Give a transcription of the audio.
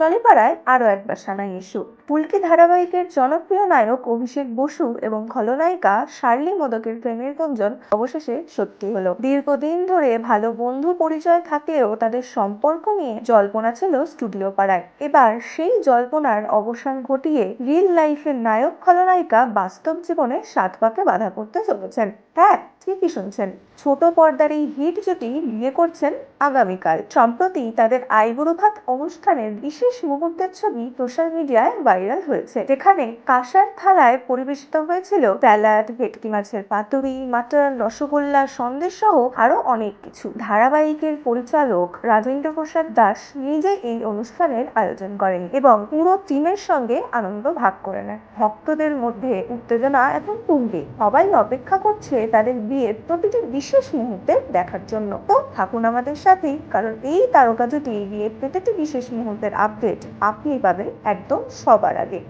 টলিপাড়ায় আরও একবার সানাই ইস্যু। পুলকি ধারাবাহিকের জনপ্রিয় নায়ক অভিষেক বসু এবং খলনায়িকা শার্লি মোদকের প্রেমের গুঞ্জন অবশেষে সত্যি হলো। দীর্ঘদিন ধরে ভালো বন্ধু পরিচয় থাকলেও তাদের সম্পর্ক নিয়ে জল্পনা ছিল স্টুডিও পাড়ায়। এবার সেই জল্পনার অবসান ঘটিয়ে রিয়েল লাইফের নায়ক খলনায়িকা বাস্তব জীবনে সাত পাকে বাধা করতে চলেছেন। হ্যাঁ ঠিকই শুনছেন। ছোট পর্দার এই হিট জুটি বিয়ে করছেন আগামীকাল। সম্প্রতি তাদের আইবুড়ো ভাত অনুষ্ঠানের বিশেষ মুহূর্তের ছবি সোশ্যাল মিডিয়ায় ভাইরাল হয়েছে। যেখানে কাঁসার থালায় পরিবেশিত হয়েছিল স্যালাড ভেটকি মাছের পাতুরি মাটন রসগোল্লা, সন্দেশ সহ আরও অনেক কিছু। ধারাবাহিকের পরিচালক রাজেন্দ্র প্রসাদ দাস নিজে এই অনুষ্ঠানের আয়োজন করেন এবং পুরো টিমের সঙ্গে আনন্দ ভাগ করে নেন। ভক্তদের মধ্যে উত্তেজনা এখন তুঙ্গে। সবাই অপেক্ষা করছে তাদের বিয়ের প্রতিটি বিশেষ মুহূর্তে দেখার জন্য। তো থাকুন আমাদের সাথেই, কারণ এই তারকা জুটি বিয়ের প্রতিটি বিশেষ মুহূর্তের আপডেট। আপনি পাবেন একদম সবার আগে।